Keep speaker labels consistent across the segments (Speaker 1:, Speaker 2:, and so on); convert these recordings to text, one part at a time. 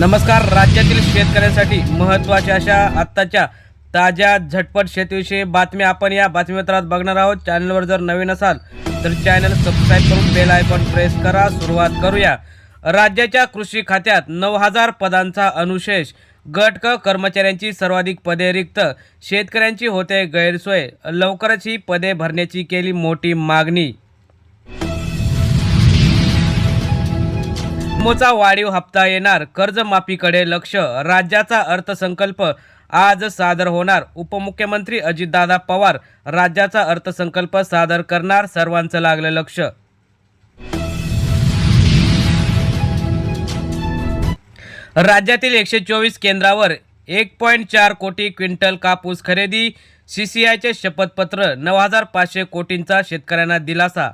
Speaker 1: नमस्कार. राज्यातील शेतकऱ्यांसाठी महत्त्वाच्या अशा आत्ताच्या ताज्या झटपट शेतीविषयी बातम्या आपण या बातमीपत्रात बघणार आहोत. चॅनलवर जर नवीन असाल तर चॅनल सबस्क्राईब करून बेल आयकॉन प्रेस करा. सुरुवात करूया. राज्याच्या कृषी खात्यात नऊ हजार पदांचा अनुशेष. गट क कर्मचाऱ्यांची सर्वाधिक पदे रिक्त. शेतकऱ्यांची होते गैरसोय. लवकरच ही पदे भरण्याची केली मोठी मागणी. मोचा वाढीव हप्ता येणार. कर्जमाफीकडे लक्ष. राज्याचा अर्थसंकल्प आज सादर होणार. उपमुख्यमंत्री अजितदादा पवार राज्याचा अर्थसंकल्प सादर करणार. सर्वांचं लागलं लक्ष. राज्यातील एकशे चोवीस केंद्रावर एक पॉईंट चार कोटी क्विंटल कापूस खरेदी. सीसीआयचे शपथपत्र नऊ हजार पाचशे कोटींचा शेतकऱ्यांना दिलासा.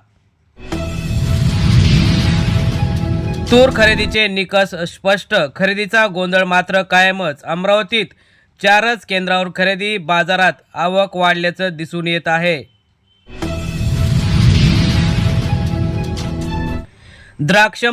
Speaker 1: तूर खरेदीचे निकष स्पष्ट. खरेदीचा गोंधळ मात्र कायमच. अमरावतीत चारच केंद्रावर खरेदी बाजारात आवक वाढल्याचं दिसून येत आहे. द्राक्ष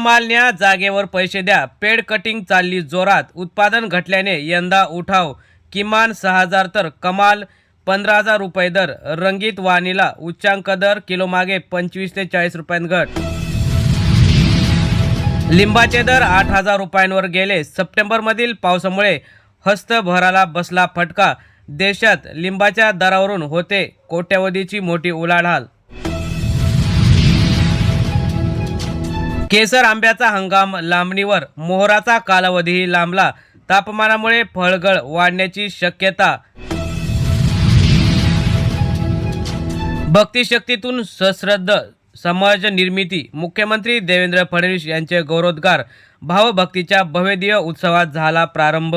Speaker 1: जागेवर पैसे द्या. पेड कटिंग चालली जोरात. उत्पादन घटल्याने यंदा उठाव. किमान सहा हजार तर कमाल पंधरा हजार रुपये दर. रंगीत वाणीला उच्चांक दर किलोमागे पंचवीस ते चाळीस रुपयांत घट. लिंबाचे दर आठ हजार रुपयांवर गेले. सप्टेंबरमधील पावसामुळे हस्तभराला बसला फटका. देशात लिंबाच्या दरावरून होते कोट्यवधीची मोठी उलाढाल. केसर आंब्याचा हंगाम लांबणीवर. मोहराचा कालावधीही लांबला. तापमानामुळे फळगळ वाढण्याची शक्यता. भक्तिशक्तीतून सश्रद्ध समाज निर्मिती मुख्यमंत्री देवेंद्र फडणवीस यांचे गौरवोद्गार भावभक्तीच्या भव्यदिव्य उत्सवात झाला प्रारंभ.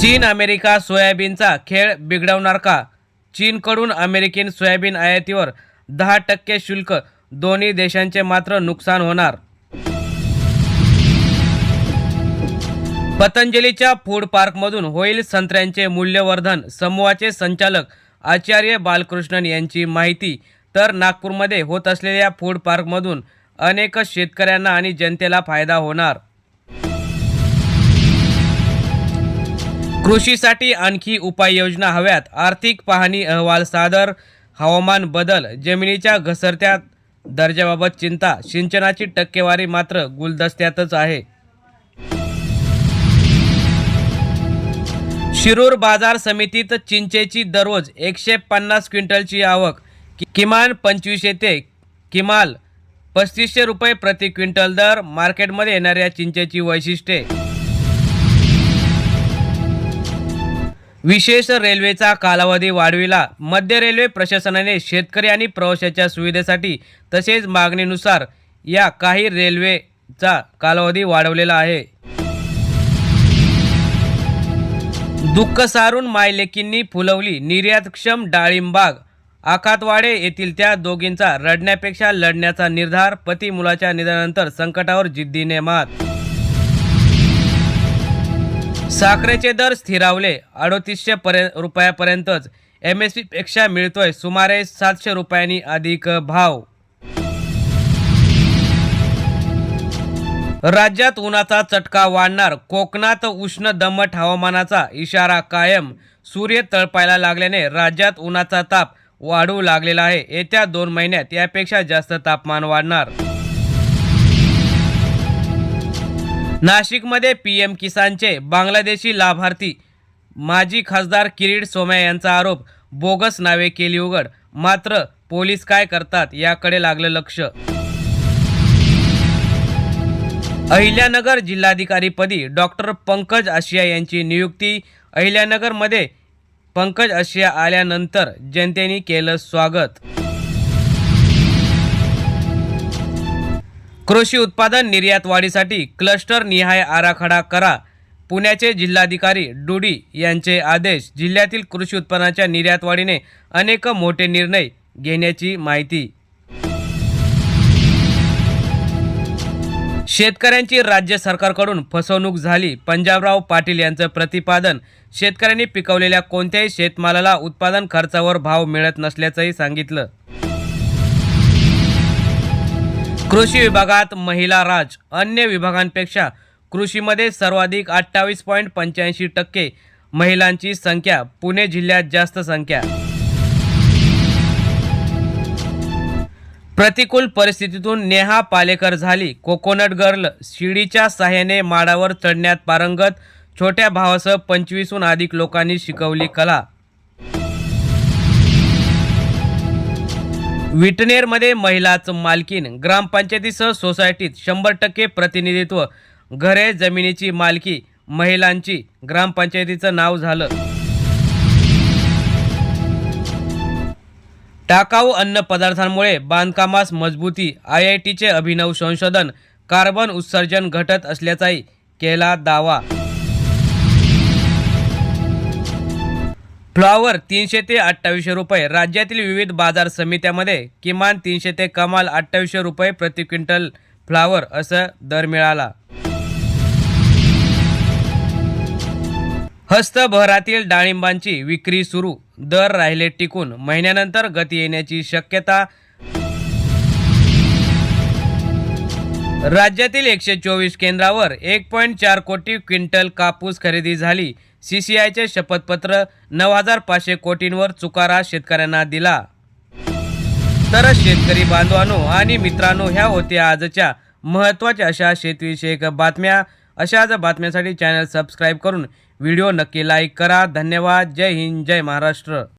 Speaker 1: चीन अमेरिका सोयाबीनचा खेळ बिघडवणार का? चीनकडून अमेरिकन सोयाबीन आयातीवर दहा टक्के शुल्क दोन्ही देशांचे मात्र नुकसान होणार. पतंजलीच्या फूड पार्कमधून होईल संत्र्यांचे मूल्यवर्धन समूहाचे संचालक आचार्य बालकृष्णन यांची माहिती तर नागपूरमध्ये होत असलेल्या फूड पार्कमधून अनेक शेतकऱ्यांना आणि जनतेला फायदा होणार. कृषीसाठी आणखी उपाययोजना हव्यात. आर्थिक पाहणी अहवाल सादर हवामान बदल जमिनीच्या घसरत्या दर्जाबाबत चिंता सिंचनाची टक्केवारी मात्र गुलदस्त्यातच आहे. शिरूर बाजार समितीत चिंचेची दररोज एकशे पन्नास क्विंटलची आवक. कि- किमान पंचवीसशे ते किमाल पस्तीसशे रुपये प्रति क्विंटल दर मार्केटमध्ये येणाऱ्या चिंचेची वैशिष्ट्ये. विशेष रेल्वेचा कालावधी वाढविला. मध्य रेल्वे प्रशासनाने शेतकरी आणि प्रवाशाच्या सुविधेसाठी तसेच मागणीनुसार या काही रेल्वेचा कालावधी वाढवलेला आहे. दुःख सारून मायलेकींनी फुलवली निर्यातक्षम डाळिंबाग आखातवाडे येथील त्या दोघींचा रडण्यापेक्षा लढण्याचा निर्धार पती मुलाच्या निधनानंतर संकटावर जिद्दीने मात. साखरेचे दर स्थिरावले. अडोतीसशे पर्यंत रुपयापर्यंतच. एम एसपेक्षा मिळतोय सुमारे सातशे रुपयांनी अधिक भाव. राज्यात उन्हाचा चटका वाढणार. कोकणात उष्ण दमट हवामानाचा इशारा कायम. सूर्य तळपायला लागल्याने राज्यात उन्हाचा ताप वाढू लागलेला आहे. येत्या दोन महिन्यात यापेक्षा जास्त तापमान वाढणार. नाशिकमध्ये पी एम किसानचे बांगलादेशी लाभार्थी माजी खासदार किरीट सोम्या यांचा आरोप. बोगस नावे केली उघड. मात्र पोलीस काय करतात याकडे लागलं लक्ष. अहिल्यानगर जिल्हाधिकारीपदी डॉक्टर पंकज आशिया यांची नियुक्ती. अहिल्यानगरमध्ये पंकज आशिया आल्यानंतर जनतेने केलं स्वागत. कृषी उत्पादन निर्यात वाढीसाठी क्लस्टर निहाय आराखडा करा. पुण्याचे जिल्हाधिकारी डुडी यांचे आदेश जिल्ह्यातील कृषी उत्पन्नाच्या निर्यात वाढीने अनेक मोठे निर्णय घेण्याची माहिती. शेतकऱ्यांची राज्य सरकारकडून फसवणूक झाली. पंजाबराव पाटील यांचं प्रतिपादन. शेतकऱ्यांनी पिकवलेल्या कोणत्याही शेतमालाला उत्पादन खर्चावर भाव मिळत नसल्याचंही सांगितलं. कृषी विभागात महिला राज. अन्य विभागांपेक्षा कृषीमध्ये सर्वाधिक अठ्ठावीस पॉईंट पंच्याऐंशी टक्के महिलांची संख्या. पुणे जिल्ह्यात जास्त संख्या. प्रतिकूल परिस्थितीतून नेहा पालेकर झाली. कोकोनट गर्ल शिडीच्या साह्याने माडावर चढण्यात पारंगत छोट्या भावासह पंचवीसहून अधिक लोकांनी शिकवली कला. विटनेरमध्ये महिलाच मालकीन. ग्रामपंचायतीसह सोसायटीत शंभर टक्के प्रतिनिधित्व. घरे जमिनीची मालकी. महिलांची ग्रामपंचायतीचं नाव झालं. टाकाऊ अन्न पदार्थांमुळे बांधकामास मजबूती आय आय टीचे अभिनव संशोधन कार्बन उत्सर्जन घटत असल्याचाही केला दावा. फ्लॉवर तीनशे ते अठ्ठावीसशे रुपये राज्यातील विविध बाजार समित्यामध्ये किमान तीनशे ते कमाल अठ्ठावीसशे रुपये प्रति क्विंटल फ्लॉवर असं दर मिळाला. हस्तभरातील डाळिंबांची विक्री सुरू. दर राहिले टिकून महिन्यानंतर गती येण्याची शक्यता राज्यातील एकशे चोवीस केंद्रावर एक पॉईंट चार कोटी क्विंटल कापूस खरेदी झाली. सी सी आयचे शपथपत्र नऊ हजार पाचशे कोटींवर चुकारा शेतकऱ्यांना दिला. तर शेतकरी बांधवांनो आणि मित्रांनो ह्या होत्या आजच्या महत्त्वाच्या अशा शेतविषयक बातम्या. अशाच बातम्यांसाठी चॅनल सबस्क्राईब करून व्हिडिओ नक्की लाईक करा. धन्यवाद. जय हिंद. जय महाराष्ट्र.